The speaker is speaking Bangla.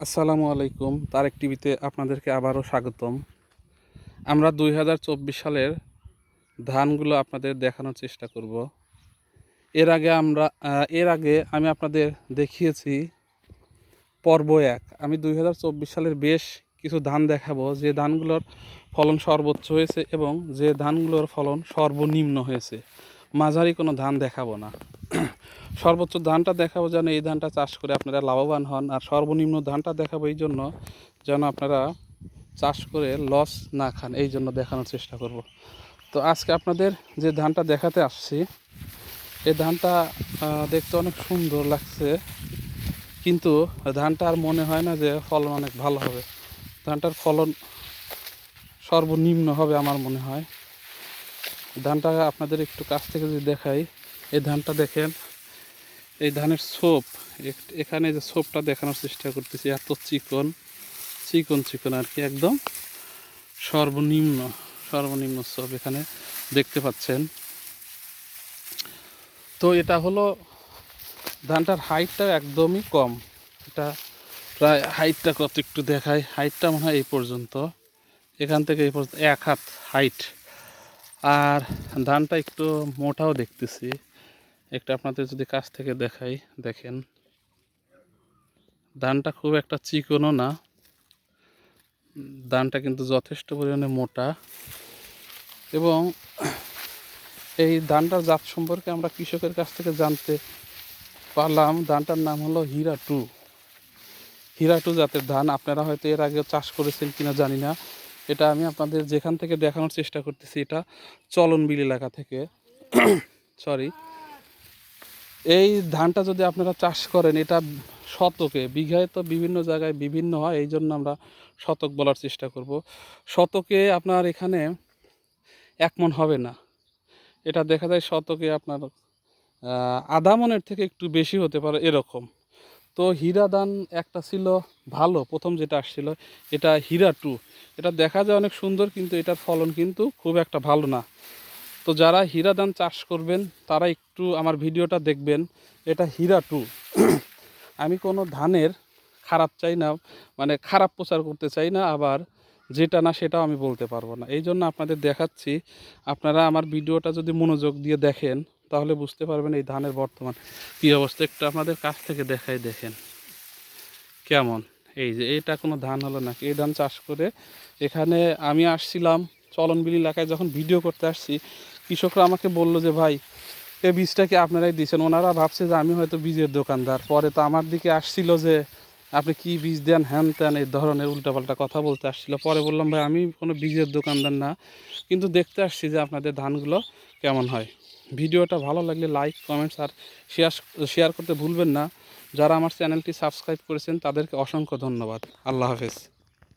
আসসালামু আলাইকুম, তারেক টিভিতে আপনাদেরকে আবারও স্বাগতম। আমরা দুই হাজার চব্বিশ সালের ধানগুলো আপনাদের দেখানোর চেষ্টা করব। এর আগে আমরা এর আগে আমি আপনাদের দেখিয়েছি পর্ব এক। আমি দুই হাজার চব্বিশ সালের বেশ কিছু ধান দেখাবো, যে ধানগুলোর ফলন সর্বোচ্চ হয়েছে এবং যে ধানগুলোর ফলন সর্বনিম্ন হয়েছে। মাঝারি কোনো ধান দেখাবো না। সর্বোচ্চ ধানটা দেখাবো যেন এই ধানটা চাষ করে আপনারা লাভবান হন। আর সর্বনিম্ন ধানটা দেখাবো এই জন্য যেন আপনারা চাষ করে লস না খান, এই জন্য দেখানোর চেষ্টা করব। তো আজকে আপনাদের যে ধানটা দেখাতে আসছি, এই ধানটা দেখতে অনেক সুন্দর লাগছে, কিন্তু ধানটা আর মনে হয় না যে ফলন অনেক ভালো হবে। ধানটার ফলন সর্বনিম্ন হবে আমার মনে হয়। ধানটা আপনাদের একটু কাছ থেকে যদি দেখাই, এই ধানটা দেখেন এই ধানের সোপ এখানে যে সোপটা দেখানোর চেষ্টা করতেছি, এত চিকন চিকন চিকন আর কি, একদম সর্বনিম্ন সর্বনিম্ন সোপ এখানে দেখতে পাচ্ছেন। তো এটা হলো, ধানটার হাইটটা একদমই কম। এটা প্রায় হাইটটা কত একটু দেখায় হাইটটা মনে হয় এই পর্যন্ত। এখান থেকে এই পর্যন্ত এক হাত হাইট। আর ধানটা একটু মোটাও দেখতেছি। একটা আপনাদের যদি কাছ থেকে দেখাই, দেখেন। ধানটা খুব একটা চিকনও না। ধানটা কিন্তু যথেষ্ট পরিমাণে মোটা। এবং এই ধানটার জাত সম্পর্কে আমরা কৃষকের কাছ থেকে জানতে পারলাম। ধানটার নাম হলো হীরা টু হীরা টু জাতের ধান। আপনারা হয়তো এর আগে চাষ করেছেন কিনা জানি না। এটা আমি আপনাদের যেখান থেকে দেখানোর চেষ্টা করতেছি, এটা চলনবিল এলাকা থেকে। সরি এই ধানটা যদি আপনারা চাষ করেন, এটা শতকে, বিঘায় তো বিভিন্ন জায়গায় বিভিন্ন হয়, এই জন্য আমরা শতক বলার চেষ্টা করব। শতকে আপনার এখানে এক মন হবে না। এটা দেখা যায় শতকে আপনার আধা মনের থেকে একটু বেশি হতে পারে এরকম। তো হীরা দান একটা ছিল ভালো, প্রথম যেটা আসছিল, এটা হীরা টু। এটা দেখা যায় অনেক সুন্দর, কিন্তু এটার ফলন কিন্তু খুব একটা ভালো না। তো যারা হীরা দান চাষ করবেন, তারা একটু আমার ভিডিওটা দেখবেন। এটা হীরা টু। আমি কোনো ধানের খারাপ চাই না মানে খারাপ প্রচার করতে চাই না, আবার যেটা না সেটাও আমি বলতে পারব না। এই জন্য আপনাদের দেখাচ্ছি, আপনারা আমার ভিডিওটা যদি মনোযোগ দিয়ে দেখেন, তাহলে বুঝতে পারবেন এই ধানের বর্তমান কী অবস্থা। একটু আপনাদের কাছ থেকে দেখাই দেখেন। কেমন? এই যে, এটা কোনো ধান হলো নাকি? এই ধান চাষ করে এখানে আমি আসছিলাম চলনবিল এলাকায় যখন ভিডিও করতে আসছি কৃষকরা আমাকে বলল যে, ভাই, এই বীজটা কি আপনারাই দিয়েছেন? ওনারা ভাবছে যে, আমি হয়তো বীজের দোকানদার। পরে তো আমার দিকে আসছিল যে, আপনি কি বীজ দেন? হ্যান ত্যান, এই ধরনের উল্টাপাল্টা কথা বলতে আসছিল। পরে বললাম, ভাই, আমি কোনো বীজের দোকানদার না, কিন্তু দেখতে আসছি যে আপনাদের ধানগুলো কেমন হয়। ভিডিওটা ভালো লাগলে লাইক, কমেন্টস আর শেয়ার শেয়ার করতে ভুলবেন না। যারা আমার চ্যানেলটি সাবস্ক্রাইব করেছেন, তাদেরকে অসংখ্য ধন্যবাদ। আল্লাহ হাফেজ।